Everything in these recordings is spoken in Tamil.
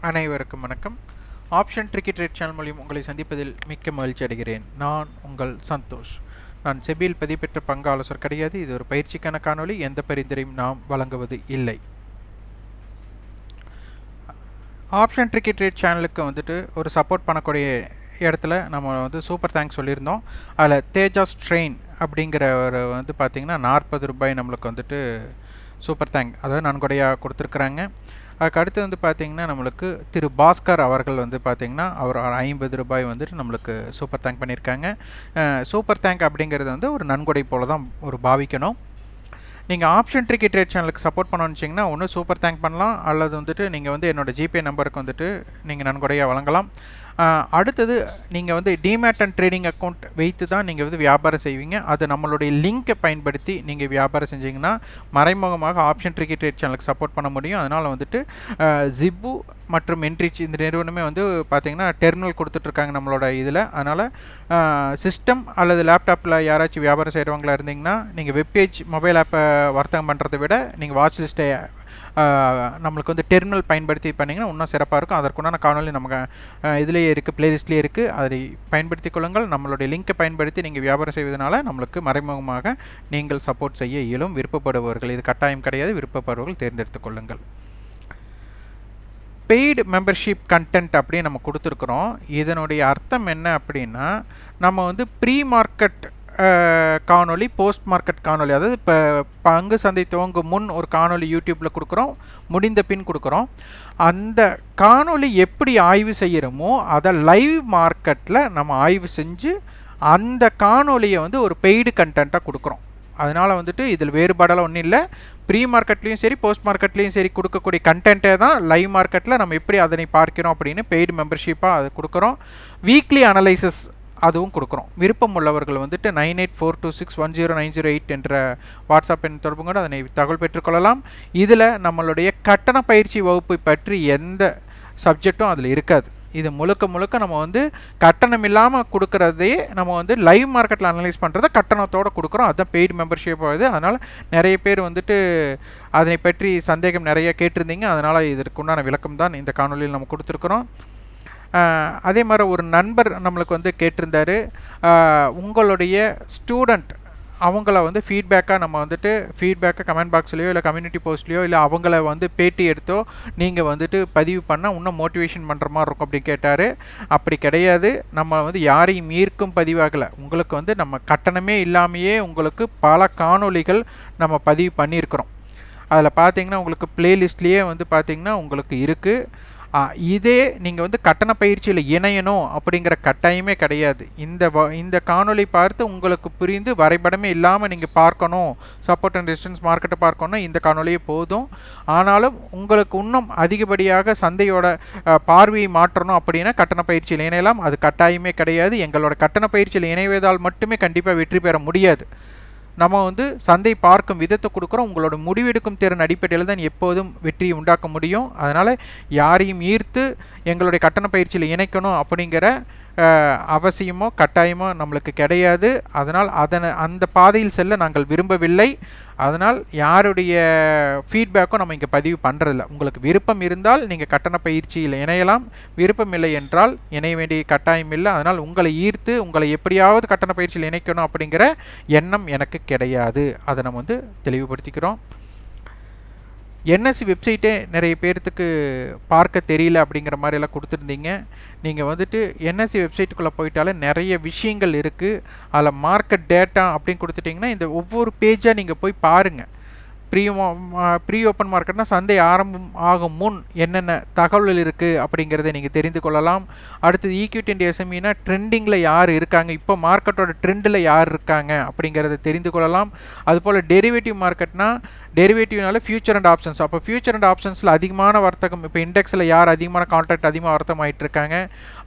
அனைவருக்கும் வணக்கம். ஆப்ஷன் ட்ரிக்கெட் ரேட் சேனல் மூலியம் உங்களை சந்திப்பதில் மிக்க மகிழ்ச்சி அடைகிறேன். நான் உங்கள் சந்தோஷ். நான் செபியில் பதிவு பங்கு ஆலோசர் கிடையாது. இது ஒரு பயிற்சிக்கான காணொளி. எந்த பரிந்துரையும் நாம் வழங்குவது இல்லை. ஆப்ஷன் ட்ரிக்கெட் ரேட் சேனலுக்கு வந்துட்டு ஒரு சப்போர்ட் பண்ணக்கூடிய இடத்துல நம்ம வந்து சூப்பர் தேங்க்ஸ் சொல்லியிருந்தோம். அதில் தேஜாஸ் ட்ரெயின் அப்படிங்கிற ஒரு வந்து பார்த்திங்கன்னா நாற்பது ரூபாய் நம்மளுக்கு வந்துட்டு சூப்பர் தேங்க் அதாவது நன்கொடையாக கொடுத்துருக்குறாங்க. அதுக்கு அடுத்து வந்து பார்த்திங்கன்னா நம்மளுக்கு திரு பாஸ்கர் அவர்கள் வந்து பார்த்திங்கன்னா அவர் ஐம்பது ரூபாய் வந்துட்டு நம்மளுக்கு சூப்பர் தேங்க் பண்ணியிருக்காங்க. சூப்பர் தேங்க் அப்படிங்கிறது வந்து ஒரு நன்கொடை போல தான் ஒரு பாவிக்கணும். நீங்கள் ஆப்ஷன் ட்ரிக்கி ட்ரேட் சேனலுக்கு சப்போர்ட் பண்ணணுச்சிங்கன்னா ஒன்று சூப்பர் தேங்க் பண்ணலாம் அல்லது வந்துட்டு நீங்கள் வந்து என்னோடய ஜிபே நம்பருக்கு வந்துட்டு நீங்கள் நன்கொடையாக வழங்கலாம். அடுத்தது நீங்கள் வந்து டிமேட் அண்ட் ட்ரேடிங் அக்கௌண்ட் வைத்து தான் நீங்கள் வந்து வியாபாரம் செய்வீங்க. அது நம்மளுடைய லிங்க்கை பயன்படுத்தி நீங்கள் வியாபாரம் செஞ்சீங்கன்னா மறைமுகமாக ஆப்ஷன் ட்ரிக்கெட் ட்ரேட் சேனலுக்கு சப்போர்ட் பண்ண முடியும். அதனால் வந்துட்டு ஜிப்பு மற்றும் என்ட்ரிச் இந்த நிறுவனமே வந்து பார்த்திங்கன்னா டெர்மினல் கொடுத்துட்ருக்காங்க நம்மளோட இதில். அதனால் சிஸ்டம் அல்லது லேப்டாப்பில் யாராச்சும் வியாபாரம் செய்கிறவங்களா இருந்தீங்கன்னா நீங்கள் வெப்பேஜ் மொபைல் ஆப்பை வர்த்தகம் பண்ணுறதை விட நீங்கள் வாட்ச் லிஸ்ட்டை நம்மளுக்கு வந்து டெர்மினல் பயன்படுத்தி பண்ணிங்கன்னா இன்னும் சிறப்பாக இருக்கும். அதற்குண்டான காணொலி நமக்கு இதுலேயே இருக்குது பிளேலிஸ்ட்லேயே இருக்குது அதை பயன்படுத்தி கொள்ளுங்கள். நம்மளுடைய லிங்க்கை பயன்படுத்தி நீங்கள் வியாபாரம் செய்வதனால நம்மளுக்கு மறைமுகமாக நீங்கள் சப்போர்ட் செய்ய இயலும். விருப்பப்படுபவர்கள் இது கட்டாயம் கிடையாது. விருப்பப்படுபவர்கள் தேர்ந்தெடுத்து கொள்ளுங்கள். பெய்டு மெம்பர்ஷிப் கண்டென்ட் அப்படின்னு நம்ம கொடுத்துருக்குறோம். இதனுடைய அர்த்தம் என்ன அப்படின்னா நம்ம வந்து ப்ரீ மார்க்கெட் காணொலி போஸ்ட் மார்க்கெட் காணொலி அதாவது இப்போ பங்கு சந்தை துவங்கும் முன் ஒரு காணொலி யூடியூப்பில் கொடுக்குறோம் முடிந்த பின் கொடுக்குறோம். அந்த காணொலி எப்படி ஆய்வு செய்கிறோமோ அதை லைவ் மார்க்கெட்டில் நம்ம ஆய்வு செஞ்சு அந்த காணொலியை வந்து ஒரு பெய்டு கண்டென்ட்டாக கொடுக்குறோம். அதனால் வந்துட்டு இதில் வேறுபாடெல்லாம் ஒன்றும் இல்லை. ப்ரீ மார்க்கெட்லேயும் சரி போஸ்ட் மார்க்கெட்லேயும் சரி கொடுக்கக்கூடிய கண்டென்ட்டே தான் லைவ் மார்க்கெட்டில் நம்ம எப்படி அதனை பார்க்கிறோம் அப்படின்னு பெய்டு மெம்பர்ஷிப்பாக அதை கொடுக்குறோம். வீக்லி அனலைசஸ் அதுவும் கொடுக்குறோம். விருப்பம் உள்ளவர்கள் வந்துட்டு nine eight four two six one zero nine zero eight என்ற வாட்ஸ்அப் எண் தொடர்பு கொண்டு அதனை தகவல் பெற்றுக்கொள்ளலாம். இதில் நம்மளுடைய கட்டண பயிற்சி வகுப்பை பற்றி எந்த சப்ஜெக்டும் அதில் இருக்காது. இது முழுக்க முழுக்க நம்ம வந்து கட்டணம் இல்லாமல் கொடுக்குறதே நம்ம வந்து லைவ் மார்க்கெட்டில் அனலைஸ் பண்ணுறத கட்டணத்தோடு கொடுக்குறோம். அதுதான் பெய்டு மெம்பர்ஷிப் ஆகுது. அதனால் நிறைய பேர் வந்துட்டு அதனை பற்றி சந்தேகம் நிறைய கேட்டிருந்தீங்க. அதனால் இதற்குண்டான விளக்கம் தான் இந்த காணொலியில் நம்ம கொடுத்துருக்குறோம். அதே மாதிரி ஒரு நண்பர் நம்மளுக்கு வந்து கேட்டிருந்தார். உங்களுடைய ஸ்டூடெண்ட் அவங்கள வந்து ஃபீட்பேக்காக நம்ம வந்துட்டு ஃபீட்பேக்காக கமெண்ட் பாக்ஸ்லேயோ இல்லை கம்யூனிட்டி போஸ்ட்லேயோ இல்லை அவங்கள வந்து பேட்டி எடுத்தோ நீங்கள் வந்துட்டு பதிவு பண்ணால் இன்னும் மோட்டிவேஷன் பண்ணுற மாதிரி இருக்கும் அப்படி கேட்டார். அப்படி கிடையாது. நம்ம வந்து யாரையும் ஈர்க்கும் பதிவாகலை. உங்களுக்கு வந்து நம்ம கட்டணமே இல்லாமையே உங்களுக்கு பல காணொலிகள் நம்ம பதிவு பண்ணியிருக்கிறோம். அதில் பார்த்தீங்கன்னா உங்களுக்கு ப்ளேலிஸ்ட்லேயே வந்து பார்த்திங்கன்னா உங்களுக்கு இருக்குது இதே நீங்கள் வந்து கட்டண பயிற்சியில் இணையணும் அப்படிங்கிற கட்டாயமே கிடையாது. இந்த இந்த காணொலி பார்த்து உங்களுக்கு புரிந்து வரைபடமே இல்லாமல் நீங்கள் பார்க்கணும். சப்போர்ட் அண்ட் ரெசிஸ்டன்ஸ் மார்க்கெட்டை பார்க்கணும். இந்த காணொலியே போதும். ஆனாலும் உங்களுக்கு இன்னும் அதிகப்படியாக சந்தையோட பார்வையை மாற்றணும் அப்படின்னா கட்டண பயிற்சியில் இணையலாம். அது கட்டாயமே கிடையாது. எங்களோட கட்டண பயிற்சியில் இணைவதால் மட்டுமே கண்டிப்பாக வெற்றி பெற முடியாது. நம்ம வந்து சந்தை பார்க்கும் விதத்தை கொடுக்குறோம். உங்களோட முடிவெடுக்கும் திறன் அடிப்படையில் தான் எப்போதும் வெற்றியை உண்டாக்க முடியும். அதனால் யாரையும் ஈர்த்து எங்களுடைய கட்டண பயிற்சியில் இணைக்கணும் அப்படிங்கிற அவசியமோ கட்டாயமோ நம்மளுக்கு கிடையாது. அதனால் அதனை அந்த பாதையில் செல்ல நாங்கள் விரும்பவில்லை. அதனால் யாருடைய ஃபீட்பேக்கும் நம்ம இங்கே பதிவு பண்ணுறதில்ல உங்களுக்கு விருப்பம் இருந்தால் நீங்கள் கட்டண பயிற்சியில் இணையலாம். விருப்பம் இல்லை என்றால் இணைய வேண்டிய கட்டாயம் இல்லை. அதனால் உங்களை ஈர்த்து உங்களை எப்படியாவது கட்டண பயிற்சியில் இணைக்கணும் அப்படிங்கிற எண்ணம் எனக்கு கிடையாது. அதை நம்ம வந்து தெளிவுபடுத்திக்கிறோம். என்எஸ்சி வெப்சைட்டே நிறைய பேர்த்துக்கு பார்க்க தெரியல அப்படிங்கிற மாதிரியெல்லாம் கொடுத்துருந்தீங்க. நீங்கள் வந்துட்டு என்எஸ்சி வெப்சைட்டுக்குள்ளே போயிட்டாலே நிறைய விஷயங்கள் இருக்குது அதில் மார்க்கெட் டேட்டா அப்படின்னு கொடுத்துட்டிங்கன்னா இந்த ஒவ்வொரு பேஜாக நீங்கள் போய் பாருங்கள் ப்ரீ ப்ரீ ஓப்பன் மார்க்கெட்னா சந்தை ஆரம்பம் ஆகும் முன் என்னென்ன தகவல்கள் இருக்குது அப்படிங்கிறத நீங்கள் தெரிந்து கொள்ளலாம். அடுத்தது ஈக்விட்டி இண்டியா எஸ்எம்இனா ட்ரெண்டிங்கில் யார் இருக்காங்க? இப்போ மார்க்கெட்டோட ட்ரெண்டில் யார் இருக்காங்க அப்படிங்கிறத தெரிந்து கொள்ளலாம். அதுபோல் டெரிவேட்டிவ் மார்க்கெட்னா டெரிவேட்டிவ்னால ஃபியூச்சர் அண்ட் ஆப்ஷன்ஸ் அப்போ ஃபியூச்சர் அண்ட் ஆப்ஷன்ஸில் அதிகமான வர்த்தகம் இப்போ இண்டெக்ஸில் யார் அதிகமான கான்ட்ராக்ட் அதிகமாக வர்த்தகம் ஆகிட்டு இருக்காங்க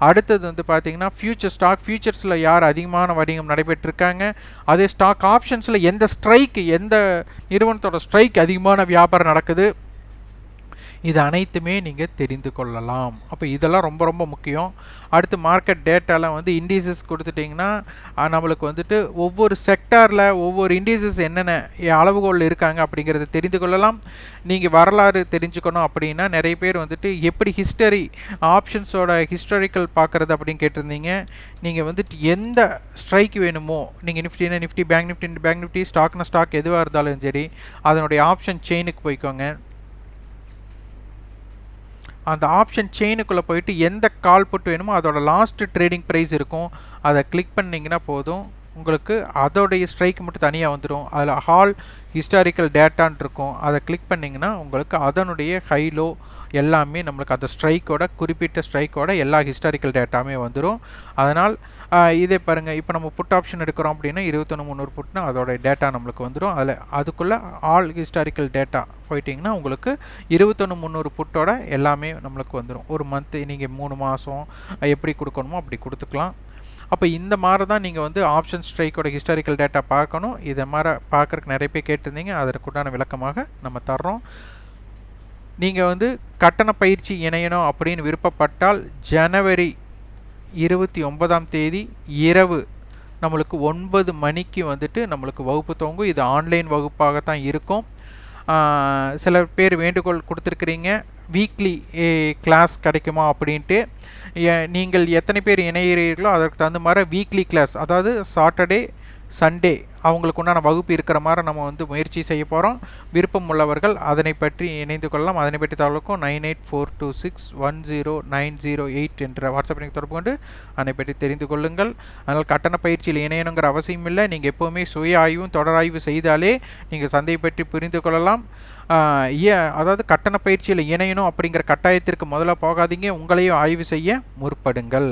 அடுத்தது வந்து பார்த்தீங்கன்னா ஃபியூச்சர் ஸ்டாக் ஃபியூச்சர்ஸில் யார் அதிகமான வணிகம் நடைபெற்றிருக்காங்க? அதே ஸ்டாக் ஆப்ஷன்ஸில் எந்த ஸ்ட்ரைக் எந்த நிறுவனத்தோட ஸ்ட்ரைக் அதிகமான வியாபாரம் நடக்குது? இது அனைத்துமே நீங்கள் தெரிந்து கொள்ளலாம். அப்போ இதெல்லாம் ரொம்ப ரொம்ப முக்கியம். அடுத்து மார்க்கெட் டேட்டாலாம் வந்து இண்டீசஸ் கொடுத்துட்டிங்கன்னா நம்மளுக்கு வந்துட்டு ஒவ்வொரு செக்டாரில் ஒவ்வொரு இண்டீசஸ் என்னென்ன அளவுகோல் இருக்காங்க அப்படிங்கிறத தெரிந்து கொள்ளலாம். நீங்கள் வரலாறு தெரிஞ்சுக்கணும் அப்படின்னா நிறைய பேர் வந்துட்டு எப்படி ஹிஸ்டரி ஆப்ஷன்ஸோட ஹிஸ்டாரிக்கல் பார்க்குறது அப்படின்னு கேட்டிருந்தீங்க. நீங்கள் வந்துட்டு எந்த ஸ்ட்ரைக் வேணுமோ நீங்கள் நிஃப்டினா Nifty bank Nifty bank Nifty ஸ்டாக்னா stock எதுவாக இருந்தாலும் சரி அதனுடைய ஆப்ஷன் செயினுக்கு போய்க்கோங்க. அந்த ஆப்ஷன் செயினுக்குள்ளே போயிட்டு எந்த கால் புட் வேணுமோ அதோட லாஸ்ட் ட்ரேடிங் ப்ரைஸ் இருக்கும். அதை கிளிக் பண்ணிங்கன்னா போதும். உங்களுக்கு அதோடைய ஸ்ட்ரைக் மட்டும் தனியாக வந்துடும் அதில் ஹால் ஹிஸ்டாரிக்கல் டேட்டான் இருக்கும். அதை கிளிக் பண்ணிங்கன்னா உங்களுக்கு அதனுடைய ஹைலோ எல்லாமே நம்மளுக்கு அந்த ஸ்ட்ரைக்கோட குறிப்பிட்ட ஸ்ட்ரைக்கோட எல்லா ஹிஸ்டாரிக்கல் டேட்டாமே வந்துடும் அதனால் இதே பாருங்கள் இப்போ நம்ம புட் ஆப்ஷன் எடுக்கிறோம் அப்படின்னா இருபத்தொன்று முந்நூறு புட்னா அதோட டேட்டா நம்மளுக்கு வந்துடும் அதில் அதுக்குள்ளே ஆல் ஹிஸ்டாரிக்கல் டேட்டா போயிட்டிங்கன்னா உங்களுக்கு இருபத்தொன்று முந்நூறு புட்டோட எல்லாமே நம்மளுக்கு வந்துடும் ஒரு மந்த்து நீங்கள் மூணு மாதம் எப்படி கொடுக்கணுமோ அப்படி கொடுத்துக்கலாம். அப்போ இந்த மாதிரி தான் நீங்கள் வந்து ஆப்ஷன் ஸ்ட்ரைக்கோட ஹிஸ்டாரிக்கல் டேட்டா பார்க்கணும். இதை மாதிரி பார்க்குறக்கு நிறைய பேர் கேட்டிருந்தீங்க. அதற்குண்டான விளக்கமாக நம்ம தர்றோம். நீங்கள் வந்து கட்டண பயிற்சி இணையணும் அப்படின்னு விருப்பப்பட்டால் ஜனவரி இருபத்தி ஒன்பதாம் தேதி இரவு நம்மளுக்கு ஒன்பது மணிக்கு வந்துட்டு நம்மளுக்கு வகுப்பு துவங்கும். இது ஆன்லைன் வகுப்பாக தான் இருக்கும் சில பேர் வேண்டுகோள் கொடுத்துருக்குறீங்க. வீக்லி கிளாஸ் கிடைக்குமா அப்படின்ட்டு. நீங்கள் எத்தனை பேர் இணைகிறீர்களோ அதற்கு தகுந்த மாதிரி வீக்லி கிளாஸ் அதாவது சாட்டர்டே சண்டே அவங்களுக்கு உண்டான வகுப்பு இருக்கிற மாதிரி நம்ம வந்து முயற்சி செய்ய போகிறோம் விருப்பம் உள்ளவர்கள் அதனை பற்றி இணைந்து கொள்ளலாம். அதனை பற்றி தகவலுக்கும் nine eight four two six one zero nine zero eight என்ற வாட்ஸ்அப் நீங்கள் தொடர்பு கொண்டு அதனை பற்றி தெரிந்து கொள்ளுங்கள். அதனால் கட்டண பயிற்சியில் இணையணுங்கிற அவசியம் இல்லை. நீங்கள் எப்போவுமே சுய ஆய்வும் தொடராய்வு செய்தாலே நீங்கள் சந்தையை பற்றி புரிந்து கொள்ளலாம். அதாவது கட்டண பயிற்சியில் இணையணும் அப்படிங்கிற கட்டாயத்திற்கு முதல்ல போகாதீங்க. உங்களையும் ஆய்வு செய்ய முற்படுங்கள்.